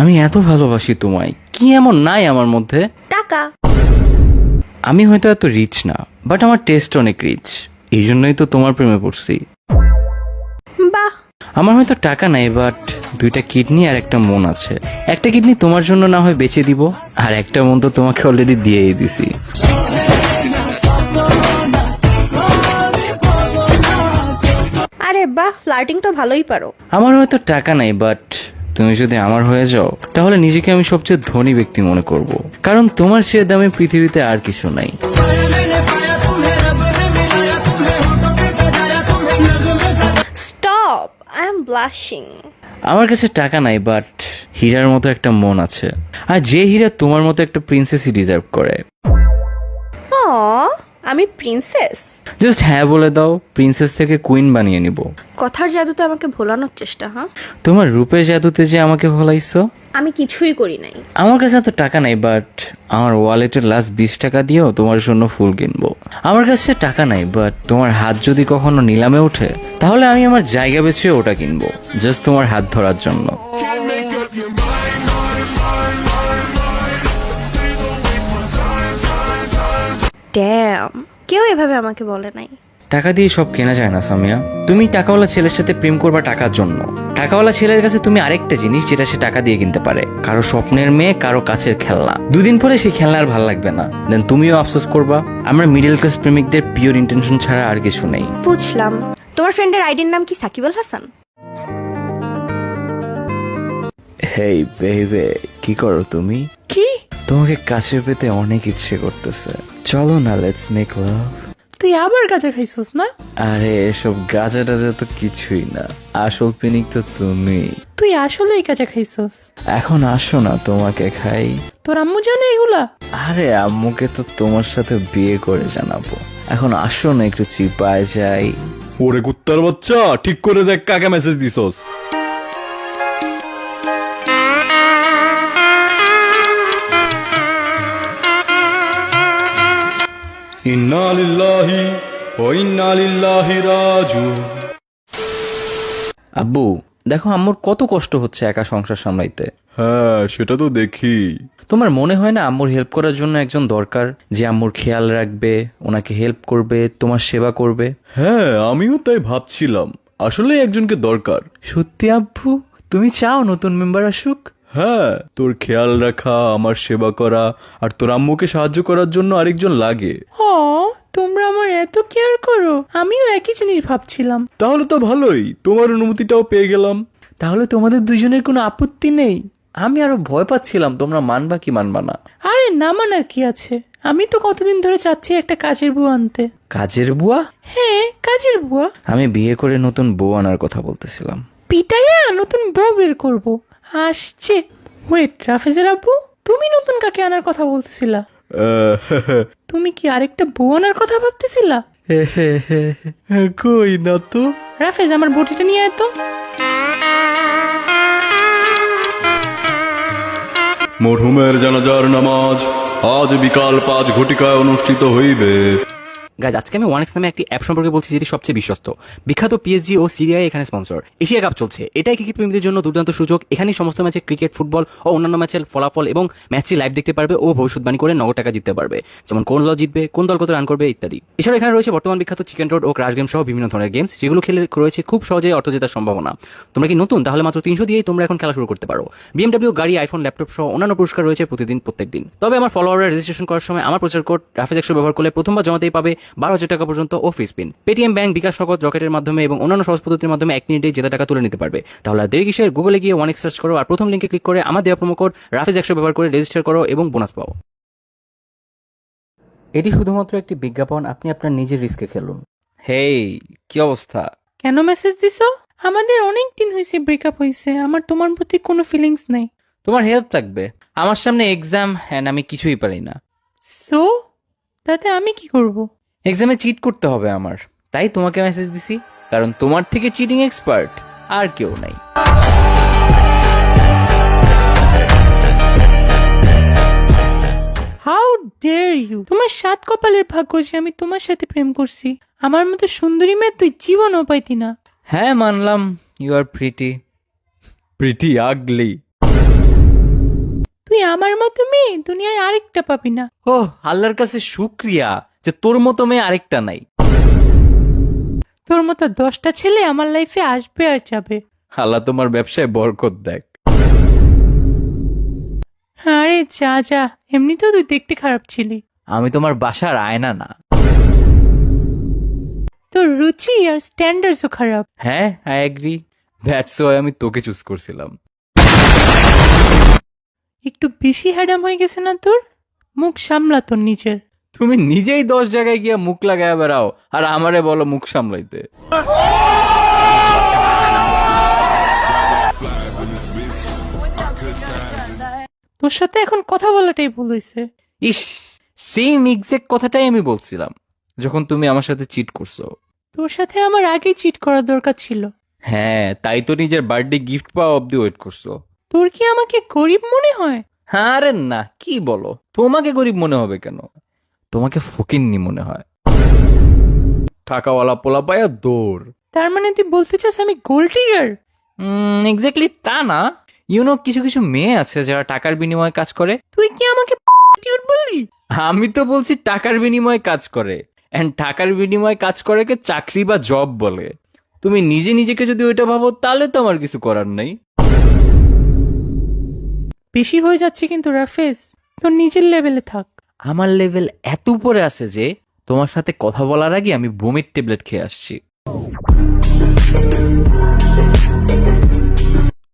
আমি এত ভালোবাসি তোমায় কি এমন নাই আমার মধ্যে? টাকা। আমি হয়তো এত রিচ না বাট আমার টেস্ট অনেক রিচ এই জন্যই তো তোমার প্রেমে পড়ছি। বাহ। আমার হয়তো টাকা নাই বাট দুইটা কিডনি আর একটা মন আছে। একটা কিডনি তোমার জন্য না হয় বেচে দিব আর একটা মন তো তোমাকে অলরেডি দিয়েই দিছি। আরে বাহ ফ্লার্টিং তো ভালোই পারো। আমার হয়তো টাকা নাই বাট তুমি যদি আমার হয়ে যাও তাহলে নিজেকে আমি সবচেয়ে ধনী ব্যক্তি মনে করব। কারণ তোমার সে দামে পৃথিবীতে আর কিছু নাই। স্টপ আই এম ব্লাশিং আমার কাছে টাকা নাই বাট হীরার মতো একটা মন আছে। আর যে হীরা তোমার মতো একটা প্রিন্সেসই ডিজার্ভ করে। আমি প্রিন্সেস। জাস্ট হ্যাঁ বলে দাও প্রিন্সেস থেকে কুইন বানিয়ে নিব। কথার জাদুতে আমাকে ভোলানোর চেষ্টা হ্যাঁ? তোমার রূপের জাদুতে যে আমাকে ভোলাইছো? আমি কিছুই করি নাই। আমার কাছে এত টাকা নাই বাট আমার ওয়ালেটের লাস্ট বিশ টাকা দিয়েও তোমার জন্য ফুল কিনবো। আমার কাছে টাকা নাই বাট তোমার হাত যদি কখনো নিলামে ওঠে তাহলে আমি আমার জায়গা বেছে ওটা কিনবো জাস্ট তোমার হাত ধরার জন্য। ড্যাম কেউ এভাবে আমাকে বলে নাই। টাকা দিয়ে সব কেনা যায় না সামিয়া। তুমি টাকাওয়ালা ছেলের সাথে প্রেম করবা টাকার জন্য। টাকাওয়ালা ছেলের কাছে তুমি আরেকটা জিনিস যেটা সে টাকা দিয়ে কিনতে পারে। কারও স্বপ্নের মেয়ে কারও কাছের খেলনা। দুদিন পরে সেই খেলনা আর ভালো লাগবে না। দেন তুমিও আফসোস করবা। আমরা মিডল ক্লাস প্রেমিকদের পিওর ইন্টেনশন ছাড়া আর কিছু নেই। বুঝলাম। তোমার ফ্রেন্ডের আইডির নাম কি সাকিব আল হাসান? হেই বেবে কি করো তুমি? কি? তোমাকে কাছে পেতে অনেক ইচ্ছে করতেছে। চলো না লেটস মেক লাভ তুই আবার গাঁজা খাইছস না? আরে এসব গাজা টাজা তো কিছুই না। আসল পিনিক তো তুমি। তুই আসলেই গাঁজা খাইছস। এখন আসো না তোমাকে খাই। তোর আম্মু জানে এগুলা? আরে আম্মুকে তো তোমার সাথে বিয়ে করে জানাব। এখন আসো না একটু চিপায় যাই। ওরে কুত্তার বাচ্চা ঠিক করে দেখ কাকে মেসেজ দিছস। ইন্না লিল্লাহি ওয়া ইন্না লিল্লাহি রাজিউন। আব্বু দেখো আম্মুর কত কষ্ট হচ্ছে একা সংসার সামলাইতে। হ্যাঁ সেটা তো দেখি। তোমার মনে হয় না আম্মুর হেল্প করার জন্য একজন দরকার? যে আম্মুর খেয়াল রাখবে ওনাকে হেল্প করবে তোমার সেবা করবে? হ্যাঁ আমিও তাই ভাবছিলাম। আসলে একজনকে দরকার। সত্যি আব্বু? তুমি চাও নতুন মেম্বার আসুক? হ্যাঁ তোর খেয়াল রাখা আমার সেবা করা আর তোর আম্মুকে সাহায্য করার জন্য আরেকজন লাগে। ও তোমরা আমার এত কেয়ার করো আমিও একই জিনিস ভাবছিলাম। তাহলে তো ভালোই তোমার অনুমতিটাও পেয়ে গেলাম। তাহলে তোমাদের দুইজনের কোনো আপত্তি নেই? আমি আরও ভয় পাচ্ছিলাম তোমরা মানবা কি মানবা না। আরে না মানার কি আছে? আমি তো কতদিন ধরে চাচ্ছি একটা কাজের বউ আনতে। কাজের বুয়া? হ্যাঁ কাজের বুয়া। আমি বিয়ে করে নতুন বউ আনার কথা বলতেছিলাম। পিটাইয়া নতুন বউ বের করব। আসছে। ওয়েট রাফেজের আব্বু তুমি নতুন কাকে আনার কথা বলতেছিলা? আহ, তুমি কি আরেকটা বউ আনার কথা ভাবতেছিলা? কই না তো? রাফেজ আমার বটিটা নিয়ে আয় তো। মরহুমের জানাজার নামাজ আজ বিকাল পাঁচ ঘটিকায় অনুষ্ঠিত হইবে। গাইজ আজকে আমি ওয়ান ওয়ানেক্স নামে একটি অ্যাপ সম্পর্কে বলছি যেটি সবচেয়ে বিশ্বস্ত। বিখ্যাত পিএসজি ও সিরিয়াই এখানে স্পন্সর এশিয়া কাপ চলছে। এটাই ক্রিকেট প্রেমীদের জন্য দুর্দান্ত সুযোগ? এখানেই সমস্ত ম্যাচে ক্রিকেট ফুটবল ও অন্যান্য ম্যাচের ফলাফল এবং ম্যাচটি লাইভ দেখতে পারবে ও ভবিষ্যৎবাণী করে নগদ টাকা জিততে পারবে। যেমন কোন দল জিতবে, কোন দল কত রান করবে ইত্যাদি। এছাড়া এখানে রয়েছে বর্তমান বিখ্যাত চিকেন রোড ও ক্রাশ গেম সহ বিভিন্ন ধরনের গেমস যেগুলো খেলে রয়েছে খুব সহজে অর্থ জেতার সম্ভাবনা। তোমরা কি নতুন? তাহলে মাত্র তিনশো দিয়েই তোমরা এখন খেলা শুরু করতে পারো। বিএমডব্লিউ গাড়ি আইফোন ল্যাপটপ সহ অন্যান্য পুরস্কার রয়েছে প্রতিদিন, প্রত্যেক দিন। তবে আমার ফলোয়াররা রেজিস্ট্রেশন করার সময় আমার প্রচার কোড রাফেজ একশো ব্যবহার করলে প্রথমবার জমাতেই পাবে বারো হাজার টাকা পর্যন্ত ও free spin Paytm bank bKash Nagad রকেটের মাধ্যমে এবং অন্যান্য সহজ পদ্ধতির মাধ্যমে এক মিনিটে জেতা টাকা তুলে নিতে পারবে। তাহলে দেরি কিসের? গুগলে গিয়ে ওয়ান সার্চ করো আর প্রথম লিঙ্কে ক্লিক করে আমার দেওয়া প্রোমো কোড রাফেজ একশো ব্যবহার করে রেজিস্টার করো এবং বোনাস পাও। এটি শুধুমাত্র একটি বিজ্ঞাপন আপনি আপনার নিজের রিস্কে খেলুন। হেই কি অবস্থা? কেন মেসেজ দিছো? আমাদের অনেক দিন হয়েছে ব্রেকআপ হয়েছে আমার তোমার প্রতি কোনো ফিলিংস নেই। তোমার হেল্প লাগবে আমার সামনে এক্সাম অ্যান্ড আমি কিছুই পারি না। সো তাতে আমি কি করব? এক্সামে চিট করতে হবে আমার। তাই তোমাকে মেসেজ দিছি কারণ তোমার থেকে চিটিং এক্সপার্ট আর কেউ নাই। হাউ ডেয়ার ইউ তোমার সাত কপালের ভাগ্য যে আমি তোমার সাথে প্রেম করছি আমার মতো সুন্দরী মেয়ে তুই জীবনও পাইতি না। হ্যাঁ মানলাম you are pretty pretty ugly তুই আমার মতো মেয়ে দুনিয়ায় আরেকটা পাবি না। ও আল্লাহর কাছে শুক্রিয়া। যে তোর মতো মেয়ে আরেকটা নাই। তোর মতো দশটা ছেলে আমার লাইফে আসবে আর যাবে। আল্লাহ তোমার ব্যবসায় বরকত দেখ। আরে যা যা এমনিতেও তুই দেখতে খারাপ ছিলি। আমি তোমার বাসার আয়না না। তোর রুচি আর স্ট্যান্ডার্ডসও খারাপ। হ্যাঁ আই এগ্রি দ্যাটস ওয়াই আমি তোকে চুজ করছিলাম। একটু বেশি হ্যাডাম হয়ে গেছে না তোর? মুখ সামলা তোর নিজের। তুমি নিজেই দশ জায়গায় গিয়ে মুখ লাগায় বেড়াও আর আমারে বলো মুখ সামলাইতে। তোর সাথে এখন কথা বলাটাই ভুল হয়েছে। ইস সেম এক্সাক্ট কথাটাই আমি বলছিলাম যখন তুমি আমার সাথে চিট করছ। তোর সাথে আমার আগেই চিট করার দরকার ছিল। হ্যাঁ তাই তো নিজের বার্থডে গিফট পাওয়া অব্দি ওয়েট করছ। তোর কি আমাকে গরিব মনে হয়? হ্যাঁ আরে না কি বলো? তোমাকে গরিব মনে হবে কেন? তোমাকে ফকিন্নি মনে হয়। টাকাওয়ালা পোলা পায়া দৌড়। তার মানে তুই বলতে চাস আমি গোল্ড ডিগার এক্স্যাক্টলি তা না। ইউনো কিছু কিছু মেয়ে আছে যারা টাকার বিনিময়ে কাজ করে। তুই কি আমাকে বললি? আমি তো বলছি টাকার বিনিময়ে কাজ করে। এন্ড টাকার বিনিময়ে কাজ করে কে চাকরি বা জব বলে। তুমি নিজে নিজেকে যদি ওইটা ভাবো তাহলে তো আমার কিছু করার নেই। বেশি হয়ে যাচ্ছে কিন্তু রাফেজ তোর নিজের লেভেলে থাক। আমার লেভেল এত উপরে আছে যে তোমার সাথে কথা বলার আগে আমি বমির ট্যাবলেট খেয়ে আসছি।